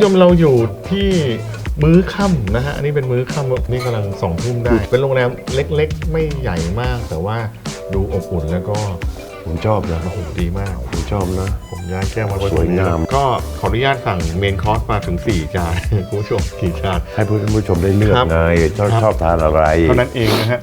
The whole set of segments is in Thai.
ผู้ชมเราอยู่ที่มื้อค่ำนะฮะ อันนี้เป็นมื้อค่ำนี่กำลังสองทุ่มได้ เป็นโรงแรมเล็กๆ ไม่ใหญ่มาก แต่ว่าดูอบอุ่นแล้วก็ผมชอบนะโอ้โหดีมาก ผมชอบนะ ผมย้ายแก้วมาไว้สวยงาม ก็ขออนุญาตสั่งเมนคอร์สมาถึง 4 จานคุณผู้ชมกี่จานให้ผู้ผู้ชมได้เลือกครับไงชอบครับชอบทานอะไร เท่านั้นเองนะฮะ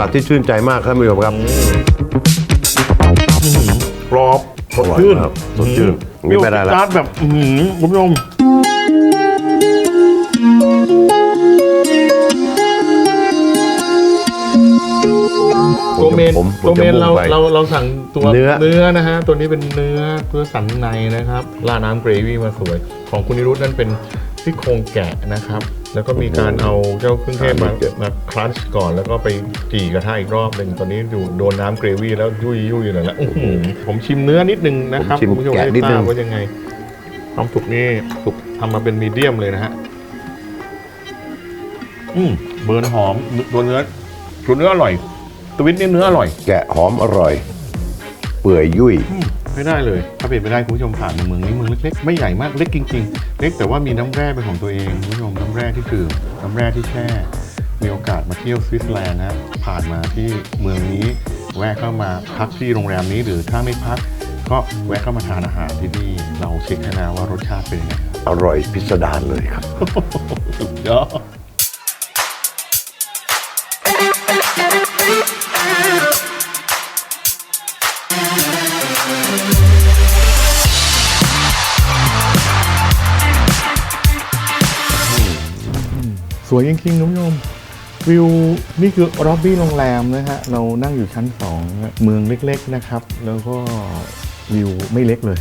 ลัดที่ชื่นใจมากครับท่านผู้ชมครับกรอบสดชื่นอร่อยมากสดชื่นอืนี่ไม่ได้ละจานแบบอื้อหือคุณผู้ชมตัวเมนผมผมตัวเมนจะมุ่งเราไปเราเราสั่งตัวเนื้อเนื้อนะฮะตัวนี้เป็นเนื้อเพื่อสันในนะครับราดน้ำเกรวี่มาสวย ของคุณนิรุตนั่นเป็น ซี่โครงแกะนะครับ แล้วก็มีการเอาเจ้าเครื่องเทศมามาครันช์ก่อนแล้วก็ไปจี่กระทะอีกรอบหนึ่งตอนนี้อยู่โดนน้ำเกรวี่แล้วยุ่ยยุ่ยเลยละอื้อหือผมชิมเนื้อนิดนึงนะครับผมชิมคุณผู้ชมแกะได้นิดทนึรางบว่ายังไงความสุกนี่สุกทำมาเป็นมีเดียมเลยนะฮะอืมเบิร์นหอมตัวเนื้อตัวเนื้ออร่อยตวิตนี่เนื้ออร่อย แกะหอมอร่อย เปื่อยยุ่ยอืมไม่ได้เลย ถ้าเป็นไปได้คุณผู้ชมผ่านมาเมืองนี้เมืองเล็กๆ ไม่ใหญ่มากเล็กจริงๆ เล็กแต่ว่ามีน้ำแร่เป็นของตัวเองคุณผู้ชมน้ำแร่ที่ดื่มน้ำแร่ที่แช่ มีโอกาสมาเที่ยวสวิตเซอร์แลนด์นะฮะผ่านมาที่เมืองนี้ แวะเข้ามาพักที่โรงแรมนี้หรือถ้าไม่พัก ก็แวะเข้ามาทานอาหารที่นี่เราเช็คให้แล้วว่ารสชาติเป็นยังไงครับอร่อยพิสดารเลยครับสุดยอด วยจริงๆคุณผู้ชมวิวนี่คือร็อบบี้โรงแรมนะฮะเรานั่งอยู่ชั้นสองนะเมืองเล็กๆนะครับ แล้วก็วิวไม่เล็กเลย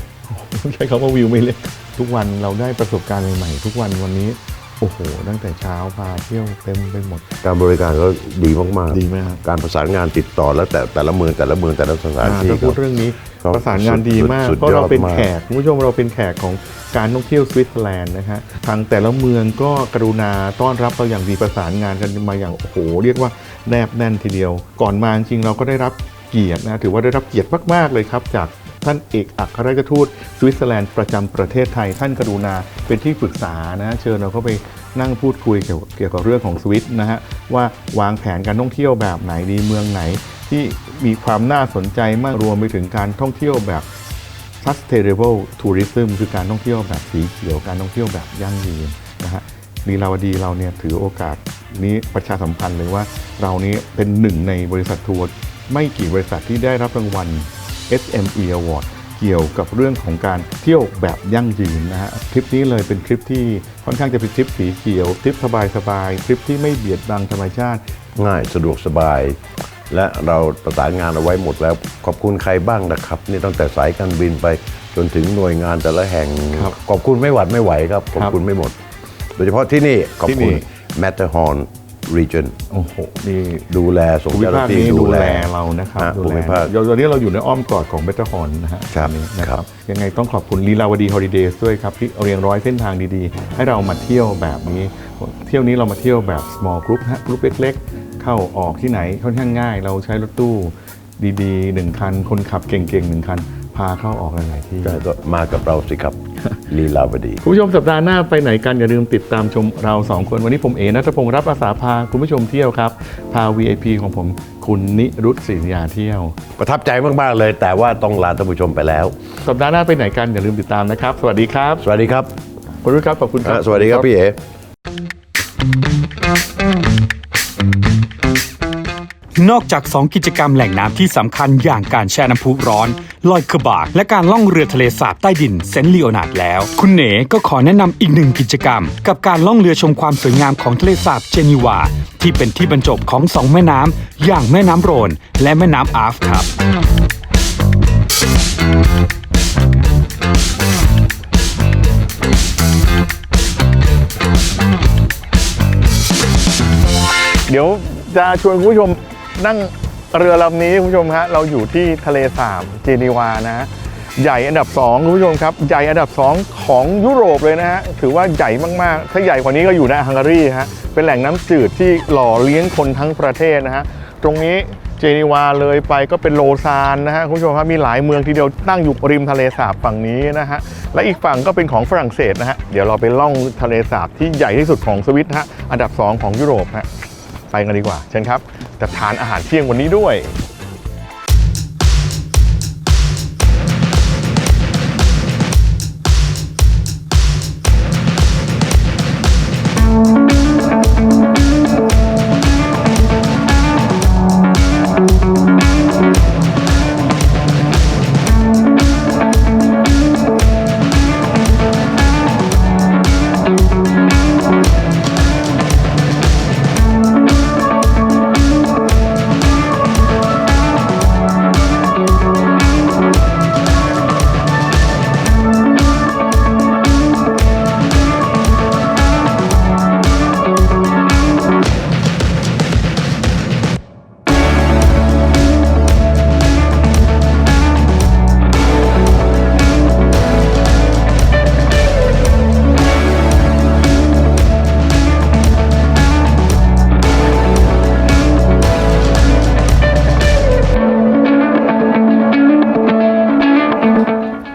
ต้องใช้คำว่าวิวไม่เล็ก ทุกวันเราได้ประสบการณ์ใหม่ๆทุกวันวันนี้โอ้โห ตั้งแต่เช้าพาเที่ยวเต็มไปหมด การบริการก็ดีมากๆดีมากการประสานงานติดต่อแล้วแต่แต่ละเมืองแต่ละเมืองแต่ละสถานอ่าที่ถ้าคพูรัดบเรื่องนี้ครับ ประสานงานดีมากสุดเพราะเราเป็นสุดยอดมากแขกคุณผู้ชมเราเป็นแขกของการท่องเที่ยวสวิตเซอร์แลนด์นะฮะทางแต่ละเมืองก็กรุณาต้อนรับเราอย่างดีประสานงานกันมาอย่างโอ้โหเรียกว่าแนบแน่นทีเดียว ก่อนมาจริงๆเราก็ได้รับเกียรตินะถือว่าได้รับเกียรติมาก ๆ เลยครับ จากท่านเอกอัครราชทูตสวิตเซอร์แลนด์ประจำประเทศไทย ท่านกรุณาเป็นที่ปรึกษานะเชิญเราเข้าไปนั่งพูดคุยเกี่ยวเกี่ยวกับเรื่องของสวิตนะฮะว่าวางแผนการท่องเที่ยวแบบไหนดีเมืองไหน ที่มีความน่าสนใจมากรวมไปถึงการท่องเที่ยวแบบ sustainable tourism คือการท่องเที่ยวแบบสีเขียว การท่องเที่ยวแบบยั่งยืนนะฮะลีลาวดีเราเนี่ยถือโอกาสนี้ประชาสัมพันธ์เลยว่าเรานี้เป็นหนึ่งในบริษัททัวร์ไม่กี่บริษัทที่ได้รับรางวัล SME Award เกี่ยวกับเรื่องของการเที่ยวแบบยั่งยืนนะฮะทริปนี้เลยเป็นทริปที่ค่อนข้างจะเป็นทริปสีเขียวทริปสบายๆทริปที่ไม่เบียดบังธรรมชาติ ง่ายสะดวกสบาย และเราประสานงานเอาไว้หมดแล้ว ขอบคุณใครบ้างนะครับ นี่ตั้งแต่สายการบินไปจนถึงหน่วยงานแต่ละแห่ง ครับขอบคุณไม่หวัดไม่ไหวครับ ขอบคุณไม่หมด โดยเฉพาะที่นี่ ขอบที่คุนี่ณ Matterhorn Region โอ้โหนี่ดูแลส่งภูมิเจ้าหน้าภาคที่นี้ดูดูแล แลเรานะครับฮะดูภูแลมิภาคเดี๋ยวตอนนี้เราอยู่ในอ้อมกอดของเบตเตอร์ฮอนนะฮะครับตอนนี้นะคครัรับ บ ยังไงต้องขอบคุณลีลาวดีฮอลิเดย์ด้วยครับ ที่เรียงร้อยเส้นทางดีๆ ให้เรามาเที่ยวแบบนี้ เที่ยวนี้เรามาเที่ยวแบบ small group ฮะกรุ๊ปเล็กๆ เข้าออกที่ไหนค่อนข้างง่าย เราใช้รถตู้ดีๆหนึ่งคัน คนขับเก่งๆหนึ่งคัน พาเข้าออกหลายๆที่ก็ก็มากับเราสิครับ ลีลาวดี คุณผู้ชมสัปดาห์หน้าไปไหนกันอย่าลืมติดตามชมเราสองคน วันนี้ผมเอนัทพงศ์รับอาสาพาคุณผู้ชมเที่ยวครับ พา VIP ของผมคุณนิรุตศรียาเที่ยว ประทับใจมาก ๆ เลย แต่ว่าต้องลาท่านผู้ชมไปแล้ว สัปดาห์หน้าไปไหนกันอย่าลืมติดตามนะครับ สวัสดีครับ สวัสดีครับคุณรุ่ครับขอบคุณครัอะบ สวัสดีครับพี่เอ๋ นอกจาก 2 กิจกรรมแหล่งน้ำที่สำคัญอย่างการแช่น้ำพุร้อน ลอยกระบาก และการล่องเรือทะเลสาบใต้ดินเซนต์ลีโอนาร์ดแล้ว คุณเหนก็ขอแนะนำอีกหนึ่งกิจกรรม กับการล่องเรือชมความสวยงามของทะเลสาบเจนีวา ที่เป็นที่บรรจบของสองแม่น้ำอย่างแม่น้ำโรนและแม่น้ำอาฟครับเดี๋ยวจะชวนคุณผู้ชม นั่งเรือลำนี้คุณผู้ชมฮะเราอยู่ที่ทะเลสาบเจนีวานะใหญ่อันดับ2คุณผู้ชมครับใหญ่อันดับ 2 ของยุโรปเลยนะฮะถือว่าใหญ่มากๆ ถ้าใหญ่กว่านี้ก็อยู่ในฮังการีฮะเป็นแหล่งน้ำจืดที่หล่อเลี้ยงคนทั้งประเทศนะฮะตรงนี้เจนีวาเลยไปก็เป็นโลซานนะฮะคุณผู้ชมครับมีหลายเมืองทีเดียวตั้งอยู่ริมทะเลสาบฝั่งนี้นะฮะและอีกฝั่งก็เป็นของฝรั่งเศสนะฮะเดี๋ยวเราไปล่องทะเลสาบที่ใหญ่ที่สุดของสวิตฮะอันดับ 2 ของยุโรปฮะ ไปกันดีกว่า เชิญครับจะทานอาหารเที่ยงวันนี้ด้วย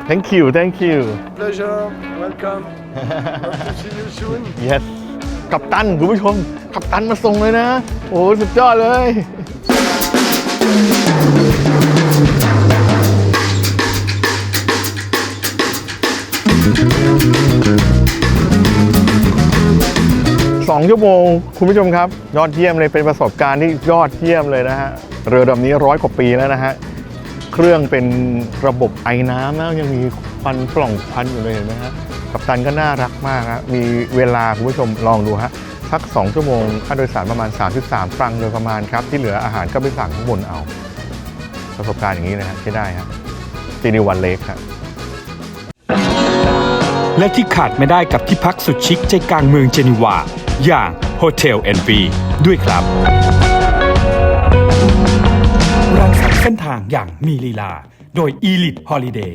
thank you thank you Pleasure. Welcome. Hope to see you soon. yes กับตันคุณผู้ชมกับตันมาส่งเลยนะ โอ้โหสุดยอดเลย สองชั่วโมงคุณผู้ชมครับ ยอดเยี่ยมเลยเป็นประสบการณ์ที่ยอดเยี่ยมเลยนะฮะ เรือลำนี้ร้อยกว่าปีแล้วนะฮะ เครื่องเป็นระบบไอ้น้ำแล้วยังมีควันปล่องควันอยู่เลยเห็นไหมฮะกัปตันก็น่ารักมากฮะมีเวลาคุณผู้ชมลองดูฮะพัก 2 ชั่วโมงค่าโดยสารประมาณ 33ฟรังโดยประมาณครับ ที่เหลืออาหารก็ไปสั่งข้างบนเอา ประสบการณ์อย่างนี้นะฮะใช้ได้ครับจีนิวันเล็กครับและที่ขาดไม่ได้กับที่พักสุดชิคใจกลางเมืองเจนีวา อย่าง Hotel NV ด้วยครับรังสร เส้นทางอย่างมีลีลา โดย Elite Holiday